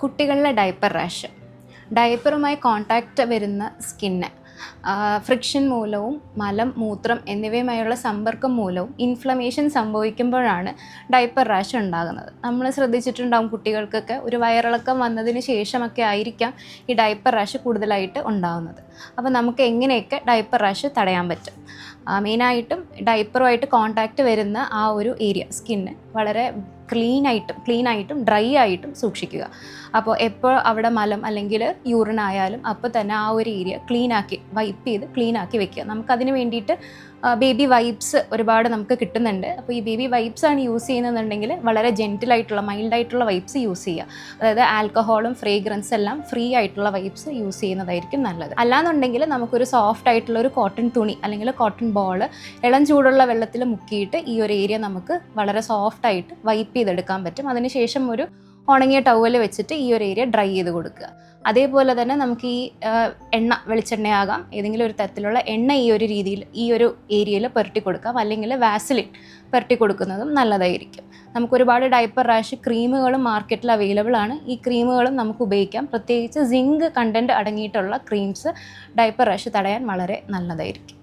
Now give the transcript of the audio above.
കുട്ടികളിലെ diaper rash ഡയപ്പറുമായി contact വരുന്ന സ്കിന്ന് ഫ്രിക്ഷൻ മൂലവും മലം മൂത്രം എന്നിവയുമായുള്ള സമ്പർക്കം മൂലവും ഇൻഫ്ലമേഷൻ സംഭവിക്കുമ്പോഴാണ് ഡയപ്പർ റാഷ് ഉണ്ടാകുന്നത്. നമ്മൾ ശ്രദ്ധിച്ചിട്ടുണ്ടാകും കുട്ടികൾക്കൊക്കെ ഒരു വയറിളക്കം വന്നതിന് ശേഷമൊക്കെ ആയിരിക്കാം ഈ ഡയപ്പർ റാഷ് കൂടുതലായിട്ട് ഉണ്ടാകുന്നത് അപ്പോൾ നമുക്ക് എങ്ങനെയൊക്കെ ഡയപ്പർ റാഷ് തടയാൻ പറ്റും? മെയിനായിട്ടും ഡയപ്പറുമായിട്ട് കോണ്ടാക്റ്റ് വരുന്ന ആ ഒരു ഏരിയ സ്കിന്ന് വളരെ ക്ലീൻ ആയിട്ടും ക്ലീൻ ആയിട്ടും ഡ്രൈ ആയിട്ടും സൂക്ഷിക്കുക. അപ്പോൾ എപ്പോൾ അവിടെ മലം അല്ലെങ്കിൽ യൂറിൻ ആയാലും അപ്പോൾ തന്നെ ആ ഒരു ഏരിയ ക്ലീൻ ആക്കി വൈപ്പ് ചെയ്ത് ക്ലീൻ ആക്കി വെക്കുക. നമുക്കതിന് വേണ്ടിയിട്ട് ബേബി വൈബ്സ് ഒരുപാട് നമുക്ക് കിട്ടുന്നുണ്ട്. അപ്പോൾ ഈ ബേബി വൈബ്സ് ആണ് യൂസ് ചെയ്യുന്നതെന്നുണ്ടെങ്കിൽ വളരെ ജെന്റിൽ ആയിട്ടുള്ള മൈൽഡ് ആയിട്ടുള്ള വൈബ്സ് യൂസ് ചെയ്യുക. അതായത് ആൽക്കഹോളും ഫ്രേഗ്രൻസ് എല്ലാം ഫ്രീ ആയിട്ടുള്ള വൈബ്സ് യൂസ് ചെയ്യുന്നതായിരിക്കും നല്ലത്. അല്ലാന്നുണ്ടെങ്കിൽ നമുക്കൊരു സോഫ്റ്റ് ആയിട്ടുള്ള ഒരു കോട്ടൺ തുണി അല്ലെങ്കിൽ കോട്ടൺ ബോൾ ഇളം ചൂടുള്ള വെള്ളത്തിൽ മുക്കിയിട്ട് ഈ ഒരു ഏരിയ നമുക്ക് വളരെ സോഫ്റ്റ് ആയിട്ട് വൈപ്പ് ചെയ്തെടുക്കാൻ പറ്റും. അതിനുശേഷം ഒരു ഉണങ്ങിയ ടവൽ വെച്ചിട്ട് ഈ ഒരു ഏരിയ ഡ്രൈ ചെയ്ത് കൊടുക്കുക. അതേപോലെ തന്നെ നമുക്ക് ഈ എണ്ണ വെളിച്ചെണ്ണയാകാം. ഏതെങ്കിലും ഒരു തരത്തിലുള്ള എണ്ണ ഈ ഒരു രീതിയിൽ ഈ ഒരു ഏരിയയിൽ പുരട്ടി കൊടുക്കാം. അല്ലെങ്കിൽ വാസലിൻ പുരട്ടി കൊടുക്കുന്നതും നല്ലതായിരിക്കും. നമുക്ക് ഒരുപാട് ഡയപ്പർ റാഷ് ക്രീമുകളും മാർക്കറ്റിൽ അവൈലബിൾ ആണ്. ഈ ക്രീമുകളും നമുക്ക് ഉപയോഗിക്കാം. പ്രത്യേകിച്ച് സിങ്ക് കണ്ടന്റ് അടങ്ങിയിട്ടുള്ള ക്രീംസ് ഡയപ്പർ റാഷ് തടയാൻ വളരെ നല്ലതായിരിക്കും.